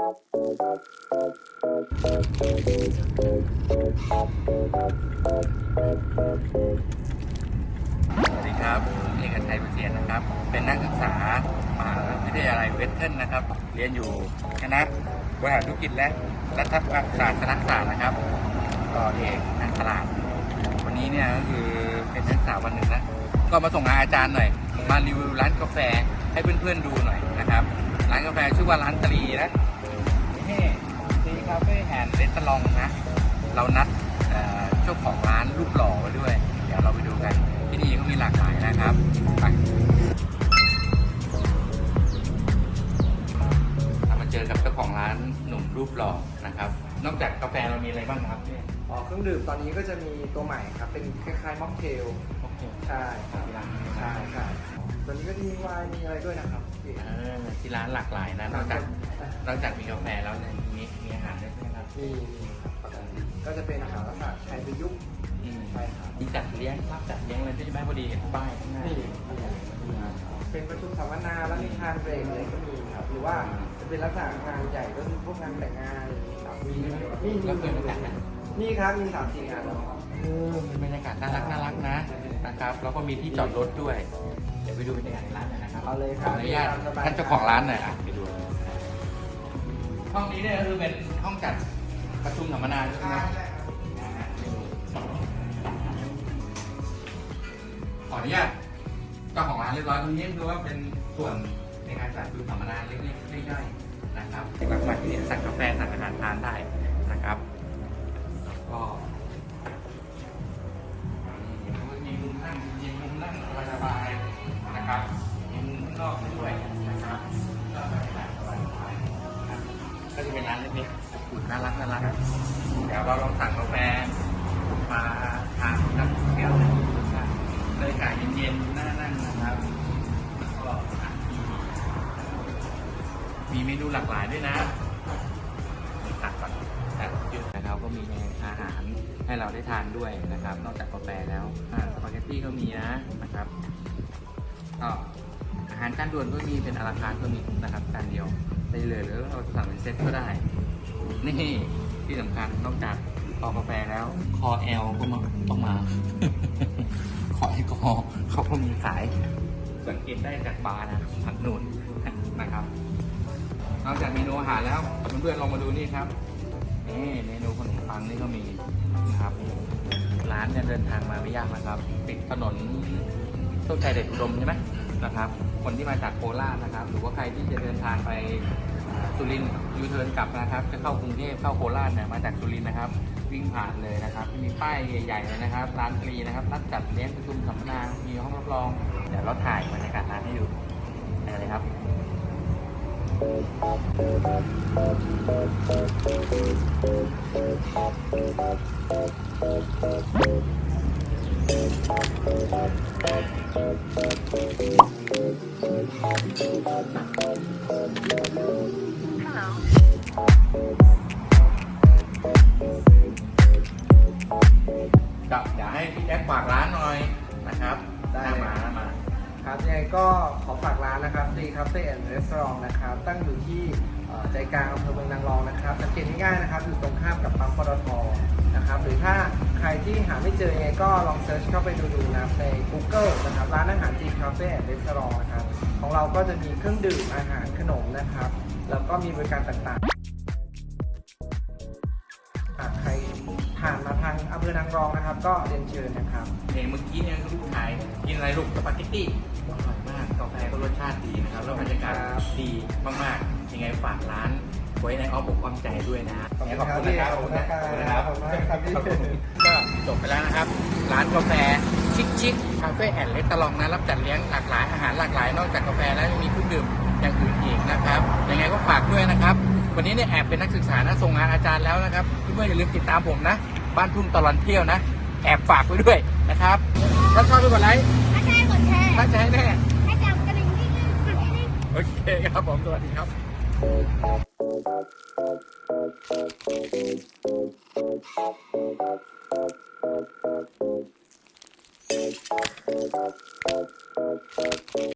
สวัสดีครับ เอกชัยประเสียนนะครับ เป็นนักศึกษามหาวิทยาลัยเวสเทิร์นนะครับ เรียนอยู่คณะบริหารธุรกิจและรัฐศาสตร์คณะศาสตร์นะครับ ต่อเอกนักตลาด วันนี้เนี่ยก็คือเป็นนักศึกษาวันหนึ่งนะ ก็มาส่งงานอาจารย์หน่อย มารีวิวร้านกาแฟให้เพื่อนๆดูหน่อยนะครับ ร้านกาแฟชื่อว่าร้านตรีนะ นี่ตีคาเฟ่แอนด์เรสตอรองนะ เรานัดเอ่อเจ้าของร้านรูปหล่อไว้ด้วย เดี๋ยวเราไปดูกัน ที่นี่ก็มีหลากหลายนะครับ ไปเรามาเจอกับเจ้าของร้านหนุ่มรูปหล่อนะครับ นอกจากกาแฟเรามีอะไรบ้างครับเนี่ยอ๋อเครื่องดื่มตอนนี้ก็จะมีตัวใหม่ครับ เป็นคล้ายๆม็อกเทลโอเคใช่ที่ร้านใช่ใช่ตัวนี้ก็จะมีไวน์มีอะไรด้วยนะครับพี่เออที่ร้านหลากหลายนะนอกจากนอกจากมีกาแฟแล้วเนี่ยมีมีอาหารด้วยใช่ไหมครับมีมีครับปกติก็จะเป็นอาหารลักษณะไทยประยุกต์อืมใช่ครับมีจัดเลี้ยงรับจัดเลี้ยงอะไรด้วยใช่ไหมพอดีเห็นป้ายข้างหน้านี่เป็นประชุมสัมมนาแล้วมีทานเบรกอะไรก็มีครับ หรือว่าจะเป็นลักษณะงานใหญ่ก็คือพวกงานแต่งงานครับมีมีมีก็เคยมาจัดนะนี่ครับมีสามสี่งานแล้วครับ เออเป็นบรรยากาศน่ารักน่ารักนะนะครับ แล้วก็มีที่จอดรถด้วย เดี๋ยวไปดูบรรยากาศในร้านหน่อยนะครับเอาเลยคขรัอบอนุญาตท่านเจ้าของร้านหน่อยอะไปดู ห้องนี้เนี่ยก็คือเป็นห้องจัดประชุมสัมมนาใช่ไหมขออนุญาตเจ้าของร้านเรียบร้อยตรงนี้คือว่าเป็นส่วนในการจัดประชุมสัมมนาเล็กๆย่อยๆนะครับหลักๆที่สั่งกาแฟสั่งอาหารทานได้นะครับ นน่ารักน่ารักเดี๋ยวเราลองสั่งกาแฟมาทานกับแก้วหนึ่งบรรยากาศเย็นๆน่านั่งนะครับก็มีเมนูหลากหลายด้วยนะตัดก่อนตัดจุดนะครับก็มีอาหารให้เราได้ทานด้วยนะครับ นอกจากกาแฟแล้วสปาเกตตี้ก็มีนะนะครับก็อาหารจานด่วนก็มีเป็นอาราคาร์ก็มีนะครับจานเดียวได้เลยหรือเราสั่งเป็นเซ็ตก็ได้ นี่ ที่สำคัญนอกจากคอกาแฟแล้ว คอแอลก็มาต้องมาขอให้คอเขาก็มีขาย สังเกตได้จากบาร์นะทางนูนนะครับ นอกจากเมนูอาหารแล้วเพื่อนๆลองมาดูนี่ครับนี่เมนูขนมปังนี่ก็มีนะครับ ร้านเนี่ยเดินทางมาไม่ยากนะครับ ติดถนนโชคชัยเดชอุดมใช่ไหมนะครับ คนที่มาจากโคราชนะครับ หรือว่าใครที่จะเดินทางไป สุรินยูเทิร์นกลับนะครับ จะเข้ากรุงเทพเข้าโคราชเนี่ยมาจากสุรินนะครับ วิ่งผ่านเลยนะครับ มีป้ายใหญ่ๆเลยนะครับ ร้านฟรีนะครับนัดจัดเลี้ยงประชุมสัมมนา มีห้องรับรอง เดี๋ยวเราถ่ายบรรยากาศร้านให้ดูได้เลยครับ กับอยากให้พี่แจ็คฝากร้านหน่อยนะครับได้หน้ามาหน้ามา ครับยังไงก็ขอฝากร้านนะครับตีคาเฟ่แอนด์รีสอร์ทนะครับ ตั้งอยู่ที่เอ่อใจกลางอำเภอเมืองนางรองนะครับสังเกตง่ายๆนะครับ อยู่ตรงข้ามกับปั๊มปตทนะครับ หรือถ้าใครที่หาไม่เจอยังไงก็ลองเซิร์ชเข้าไปดูดูนะครับใน Google นะครับ ร้านอาหารตีคาเฟ่แอนด์รีสอร์ทนะครับ ของเราก็จะมีเครื่องดื่มอาหารขนมนะครับ แล้วก็มีบริการต่างๆหากใครผ่านมาทางอำเภอนางรองนะครับ ก็เรียนเชิญนะครับเห็นเมื่อกี้เนี่ยลูกชายกินอะไรลูกสปาเกตตี้อร่อยมากกาแฟก็รสชาติดีนะครับแล้วบรรยากาศครับดีมากๆยังไงฝากร้านไว้ในอ้อมอกอ้อมใจด้วยนะขอบคุณขอบคุณนะครับขอบคุณนะครับขอบคุณขอบคุณมากครับพี่ก็จบไปแล้วนะครับ ร้านกาแฟชิคๆคาเฟ่แอนด์เลสตลองนะรับจัดเลี้ยงหลากหลายอาหารหลากหลาย นอกจากกาแฟแล้วยังมีเครื่องดื่ม อย่างอื่นอีกนะครับยังไงก็ฝากด้วยนะครับ วันนี้เนี่ยแอบเป็นนักศึกษานะส่งงานอาจารย์แล้วนะครับเพื่อนๆอย่าลืมติดตามผมนะ บ้านทุ่งตลอดเที่ยวนะ แอบฝากไว้ด้วยนะครับถ้าชอบไปกดไลค์ถ้าใช่กดแชร์ตั้งใจให้แน่ให้จับกระดิ่งที่นึงกดที่นึงโอเคครับผมสวัสดีครับ